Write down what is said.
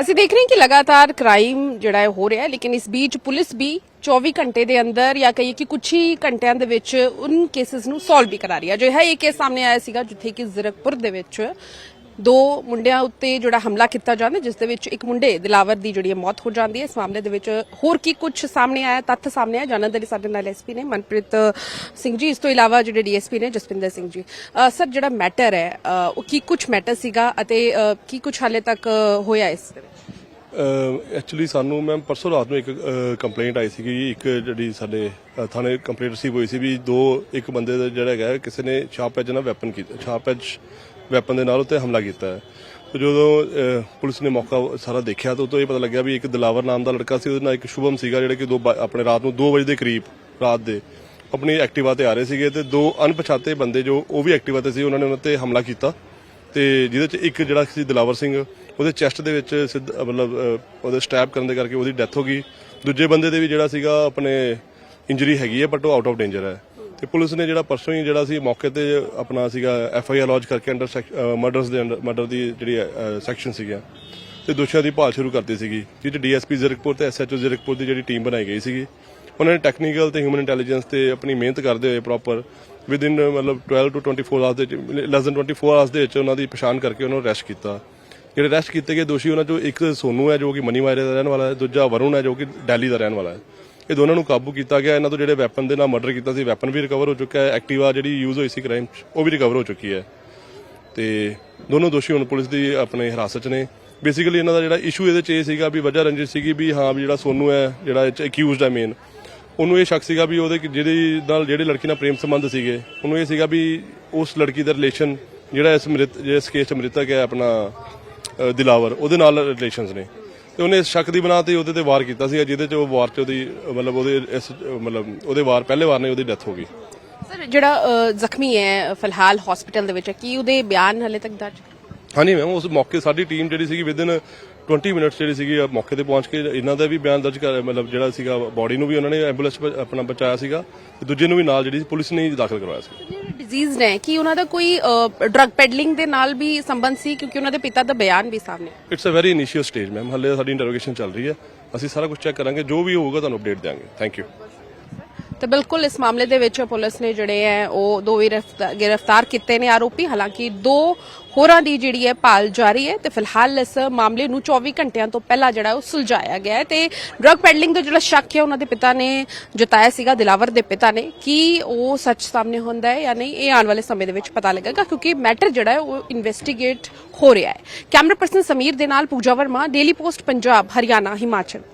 ਅਸੀਂ ਦੇਖ ਰਹੇ ਹਾਂ ਕਿ ਲਗਾਤਾਰ ਕ੍ਰਾਈਮ ਜਿਹੜਾ ਹੈ ਹੋ ਰਿਹਾ ਹੈ, ਲੇਕਿਨ ਇਸ ਬੀਚ ਪੁਲਿਸ ਵੀ 24 ਘੰਟੇ ਦੇ ਅੰਦਰ ਜਾਂ ਕਹੀਏ ਕਿ ਕੁਝ ਹੀ ਘੰਟਿਆਂ ਦੇ ਵਿੱਚ ਉਨ ਕੇਸਿਸ ਨੂੰ ਸੋਲਵ ਵੀ ਕਰਾ ਰਹੀ ਹੈ। ਜੋ ਹੈ ਇਹ ਕੇਸ ਸਾਹਮਣੇ ਆਇਆ ਸੀਗਾ ਜਿੱਥੇ ਕਿ ਜ਼ੀਰਕਪੁਰ ਦੇ ਵਿੱਚ ਦੋ ਮੁੰਡਿਆਂ ਉੱਤੇ ਜਿਹੜਾ ਹਮਲਾ ਕੀਤਾ ਜਾਂਦਾ, ਜਿਸ ਦੇ ਵਿੱਚ ਇੱਕ ਮੁੰਡੇ ਦਿਲਾਵਰ ਦੀ ਜਿਹੜੀ ਮੌਤ ਹੋ ਜਾਂਦੀ ਹੈ। ਇਸ ਮਾਮਲੇ ਦੇ ਵਿੱਚ ਹੋਰ ਕੀ ਕੁਝ ਸਾਹਮਣੇ ਆਇਆ, ਤੱਥ ਸਾਹਮਣੇ ਆਇਆ? ਜਾਣਨ ਦੇ ਲਈ ਸਾਡੇ ਨਾਲ ਐਸਪੀ ਨੇ ਮਨਪ੍ਰੀਤ ਸਿੰਘ ਜੀ। ਇਸ ਤੋਂ ਇਲਾਵਾ ਜਿਹੜੇ ਡੀਐਸਪੀ ਨੇ ਜਸਪਿੰਦਰ ਸਿੰਘ ਜੀ। ਸਰ, ਜਿਹੜਾ ਮੈਟਰ ਹੈ ਉਹ ਕੀ ਕੁਝ ਮੈਟਰ ਸੀਗਾ ਅਤੇ ਕੀ ਕੁਝ ਹਾਲੇ ਤੱਕ ਹੋਇਆ ਇਸ ਦੇ ਵਿੱਚ? ਐਕਚੁਅਲੀ ਸਾਨੂੰ ਮੈਮ ਪਰਸੋਂ ਰਾਤ ਨੂੰ ਇੱਕ ਕੰਪਲੇਂਟ ਆਈ ਸੀਗੀ ਇੱਕ ਜਿਹੜੀ ਸਾਡੇ ਥਾਣੇ ਕੰਪਲੇਂਟ ਰਿਸੀਵ ਹੋਈ ਸੀ ਵੀ ਦੋ, ਇੱਕ ਬੰਦੇ ਦਾ ਜਿਹੜਾ ਹੈਗਾ, ਕਿਸੇ ਨੇ ਸ਼ਾਰਪ ਐਜ ਨਾਲ ਵੈਪਨ ਕੀਤਾ ਸ਼ਾਰਪ ਐਜ ਵੈਪਨ ਦੇ ਨਾਲ ਉੱਤੇ ਹਮਲਾ ਕੀਤਾ ਹੈ। ਜਦੋਂ ਪੁਲਿਸ ਨੇ ਮੌਕਾ ਸਾਰਾ ਦੇਖਿਆ ਤਾਂ ਉਦੋਂ ਇਹ ਪਤਾ ਲੱਗਿਆ ਵੀ ਇੱਕ ਦਲਾਵਰ ਨਾਮ ਦਾ ਲੜਕਾ ਸੀ, ਉਹਦੇ ਨਾਲ ਇੱਕ ਸ਼ੁਭਮ ਸੀਗਾ, ਜਿਹੜੇ ਕਿ ਦੋ ਬਾ- ਆਪਣੇ ਰਾਤ ਨੂੰ 2 ਵਜੇ ਦੇ ਕਰੀਬ, ਰਾਤ ਦੇ, ਆਪਣੀ ਐਕਟਿਵਾ ਤੇ ਆ ਰਹੇ ਸੀਗੇ ਤੇ ਦੋ ਅਣਪਛਾਤੇ ਬੰਦੇ ਜੋ ਉਹ ਵੀ ਐਕਟਿਵਾ ਤੇ ਸੀ, ਉਹਨਾਂ ਨੇ ਉਹਨਾਂ ਤੇ ਹਮਲਾ ਕੀਤਾ। ਤੇ ਜਿਹਦੇ ਚ ਇੱਕ ਜਿਹੜਾ ਸੀ ਦਲਾਵਰ ਸਿੰਘ, ਉਹਦੇ ਚੈਸਟ ਦੇ ਵਿੱਚ ਸਿੱਧ ਮਤਲਬ ਉਹਦੇ ਸਟੈਬ ਕਰਨ ਦੇ ਕਰਕੇ ਉਹਦੀ ਡੈਥ ਹੋ ਗਈ। ਦੂਜੇ ਬੰਦੇ ਦੇ ਵੀ ਜਿਹੜਾ ਸੀਗਾ, ਆਪਣੇ ਇੰਜਰੀ ਹੈਗੀ ਹੈ, ਬਟ ਉਹ ਆਊਟ ਆਫ ਡੇਂਜਰ ਹੈ। ਤੇ ਪੁਲਿਸ ਨੇ ਜਿਹੜਾ ਪਰਸੋਂ ਹੀ ਜਿਹੜਾ ਸੀ ਮੌਕੇ ਤੇ ਆਪਣਾ ਸੀਗਾ ਐਫ ਆਈ ਆਰ ਲੌਜ ਕਰਕੇ ਅੰਡਰ ਮਰਡਰਸ ਦੇ ਅੰਡਰ ਮਰਡਰ ਦੀ ਜਿਹੜੀ ਸੈਕਸ਼ਨ ਸੀਗਾ ਤੇ ਦੋਸ਼ੀਆਂ ਦੀ ਭਾਲ ਸ਼ੁਰੂ ਕਰਤੀ ਸੀਗੀ ਜਿਹਦੇ ਡੀਐਸਪੀ ਜ਼ੀਰਕਪੁਰ ਤੇ ਐਸਐਚਓ ਜ਼ੀਰਕਪੁਰ ਦੀ ਜਿਹੜੀ ਟੀਮ ਬਣਾਈ ਗਈ ਸੀਗੀ। ਉਹਨਾਂ ਨੇ ਟੈਕਨੀਕਲ ਤੇ ਹਿਊਮਨ ਇੰਟੈਲੀਜੈਂਸ ਤੇ ਆਪਣੀ ਮਿਹਨਤ ਕਰਦੇ ਹੋਏ ਪ੍ਰੋਪਰ ਵਿਦ ਇਨ ਮਤਲਬ 12 ਟੂ 24 ਆਵਰਸ ਦੇ ਲੈਸ ਦਨ 24 ਆਵਰਸ ਦੇ ਵਿੱਚ ਉਹਨਾਂ ਦੀ ਪਛਾਣ ਕਰਕੇ ਉਹਨਾਂ ਨੂੰ ਅਰੈਸਟ ਕੀਤਾ। ਜਿਹੜੇ ਅਰੈਸਟ ਕੀਤੇ ਗਏ ਦੋਸ਼ੀ ਉਹਨਾਂ ਚੋਂ ਇੱਕ ਸੋਨੂ ਹੈ, ਜੋ ਕਿ ਮਨੀ ਮਾਇਰੇ ਦਾ ਰਹਿਣ ਵਾਲਾ ਹੈ, ਦੂਜਾ ਵਰੁਣ ਹੈ, ਜੋ ਕਿ ਦਿੱਲੀ ਦਾ ਰਹਿਣ ਵਾਲਾ ਹੈ। ਇਹ ਦੋਨਾਂ ਨੂੰ ਕਾਬੂ ਕੀਤਾ ਗਿਆ। ਇਹਨਾਂ ਤੋਂ ਜਿਹੜੇ ਵੈਪਨ ਦੇ ਨਾਲ ਮਰਡਰ ਕੀਤਾ ਸੀ ਵੈਪਨ ਵੀ ਰਿਕਵਰ ਹੋ ਚੁੱਕਾ ਹੈ। ਐਕਟਿਵਾ ਜਿਹੜੀ ਯੂਜ਼ ਹੋਈ ਸੀ ਕ੍ਰਾਈਮ 'ਚ, ਉਹ ਵੀ ਰਿਕਵਰ ਹੋ ਚੁੱਕੀ ਹੈ। ਤੇ ਦੋਨੋਂ ਦੋਸ਼ੀ ਹੁਣ ਪੁਲਿਸ ਦੀ ਆਪਣੇ ਹਿਰਾਸਤ 'ਚ ਨੇ। ਬੇਸਿਕਲੀ ਇਹਨਾਂ ਦਾ ਜਿਹੜਾ ਇਸ਼ੂ ਇਹਦੇ 'ਚ ਇਹ ਸੀਗਾ ਵੀ ਵਜ੍ਹਾ ਰੰਜਿਸ਼ ਸੀਗੀ ਵੀ ਹਾਂ, ਵੀ ਜਿਹੜਾ ਸੋਨੂ ਹੈ, ਜਿਹੜਾ ਇਹ 'ਚ ਅਕਿਊਜ਼ਡ ਹੈ ਮੇਨ ਉਹਨੂੰ ਇਹ ਸ਼ੱਕ ਸੀਗਾ ਵੀ ਉਹਦੇ ਜਿਹੜੀ ਨਾਲ ਜਿਹੜੇ ਲੜਕੀ ਨਾਲ ਪ੍ਰੇਮ ਸੰਬੰਧ ਸੀਗੇ, ਉਹਨੂੰ ਇਹ ਸੀਗਾ ਵੀ ਉਸ ਲੜਕੀ ਦਾ ਰਿਲੇਸ਼ਨ ਜਿਹੜਾ ਇਸ ਮ੍ਰਿਤ ਜਿਸ ਕੇਸ 'ਚ ਮ੍ਰਿਤਕ ਹੈ ਆਪਣਾ ਦਿਲਾਵਰ, ਉਹਦੇ ਨਾਲ ਰਿਲੇਸ਼ਨਸ ਨੇ। ਤੇ ਉਹਨੇ ਸ਼ੱਕ ਦੀ ਬਣਾ ਤੇ ਉਹਦੇ ਤੇ ਵਾਰ ਕੀਤਾ ਸੀਗਾ ਜਿਹਦੇ 'ਚ ਉਹ ਵਾਰ 'ਚ ਉਹਦੀ ਮਤਲਬ ਉਹਦੇ ਇਸ ਮਤਲਬ ਉਹਦੇ ਵਾਰ ਪਹਿਲੇ ਵਾਰ ਨੇ ਉਹਦੀ ਡੈਥ ਹੋ ਗਈ। ਸਰ ਜਿਹੜਾ ਜ਼ਖਮੀ ਹੈ ਫਿਲਹਾਲ ਹਸਪੀਟਲ ਦੇ ਵਿੱਚ ਹੈ ਕੀ ਉਹਦੇ ਬਿਆਨ ਹਲੇ ਤੱਕ ਦਰਜ? ਹਾਂਜੀ ਮੈਮ ਉਸ ਮੌਕੇ ਸਾਡੀ ਟੀਮ ਜਿਹੜੀ ਸੀਗੀ ਵਿਦਨ 20 ਮਿੰਟਸ ਜਿਹੜੀ ਸੀਗੀ ਮੌਕੇ ਤੇ ਪਹੁੰਚ ਕੇ ਇਹਨਾਂ ਦਾ ਵੀ ਬਿਆਨ ਦਰਜ ਕਰ ਮਤਲਬ ਜਿਹੜਾ ਸੀਗਾ ਬਾਡੀ ਨੂੰ ਵੀ ਉਹਨਾਂ ਨੇ ਐਂਬੂਲੈਂਸ ਆਪਣਾ ਬਚਾਇਆ ਸੀਗਾ ਤੇ ਦੂਜੇ ਨੂੰ ਵੀ ਨਾਲ ਜਿਹੜੀ ਪੁਲਿਸ ਨੇ ਹੀ ਦਾਖਲ ਕਰਵਾਇਆ ਸੀ। ਡਿਜ਼ੀਜ਼ ਨੇ ਕੀ ਉਹਨਾਂ ਦਾ ਕੋਈ ਡਰਗ ਪੈਡਲਿੰਗ ਦੇ ਨਾਲ ਵੀ ਸੰਬੰਧ ਸੀ? ਕਿਉਂਕਿ ਉਹਨਾਂ ਦੇ ਪਿਤਾ ਦਾ ਬਿਆਨ ਵੀ ਸਾਹਮਣੇ। It's a very initial stage ma'am ਹੱਲੇ ਸਾਡੀ ਇੰਟਰੋਗੇਸ਼ਨ ਚੱਲ ਰਹੀ ਹੈ। ਅਸੀਂ ਸਾਰਾ ਕੁਝ ਚੈੱਕ ਕਰਾਂਗੇ। ਜੋ ਵੀ ਹੋਊਗਾ ਤੁਹਾਨੂੰ ਅਪਡੇਟ ਦਿਆਂਗੇ। ਥੈਂਕ ਯੂ ਤੇ ਬਿਲਕੁਲ ਇਸ ਮਾਮਲੇ ਦੇ ਵਿੱਚ ਪੁਲਿਸ ਨੇ ਜਿਹੜੇ ਹੈ ਉਹ ਦੋ ਵੀ ਗ੍ਰਿਫਤਾ- ਗ੍ਰਿਫਤਾਰ ਕੀਤੇ ਨੇ। ਆਰੋਪੀ ਹਾਲਾਂਕਿ ਦੋ ਹੋਰਾਂ ਦੀ ਜਿਹੜੀ ਹੈ ਭਾਲ ਜਾਰੀ ਹੈ ਤੇ ਫਿਲਹਾਲ ਇਸ ਮਾਮਲੇ ਨੂੰ 24 ਘੰਟਿਆਂ ਤੋਂ ਪਹਿਲਾਂ ਜਿਹੜਾ ਉਹ ਸੁਲਝਾਇਆ ਗਿਆ ਹੈ ਤੇ ਡਰਗ ਪੈਡਲਿੰਗ ਦਾ ਜਿਹੜਾ ਸ਼ੱਕ ਹੈ, ਉਹਨਾਂ ਦੇ ਪਿਤਾ ਨੇ ਜਤਾਇਆ ਸੀਗਾ, ਦਿਲਾਵਰ ਦੇ ਪਿਤਾ ਨੇ, ਕਿ ਉਹ ਸੱਚ ਸਾਹਮਣੇ ਹੁੰਦਾ ਹੈ ਜਾਂ ਨਹੀਂ, ਇਹ ਆਉਣ ਵਾਲੇ ਸਮੇਂ ਦੇ ਵਿੱਚ ਪਤਾ ਲੱਗੇਗਾ ਕਿਉਂਕਿ ਮੈਟਰ ਜਿਹੜਾ ਹੈ, ਉਹ ਇਨਵੈਸਟੀਗੇਟ ਹੋ ਰਿਹਾ ਹੈ। ਕੈਮਰਾ ਪਰਸਨ ਸਮੀਰ ਦੇ ਨਾਲ ਪੂਜਾ ਵਰਮਾ ਡੇਲੀ ਪੋਸਟ ਪੰਜਾਬ, ਹਰਿਆਣਾ, ਹਿਮਾਚਲ।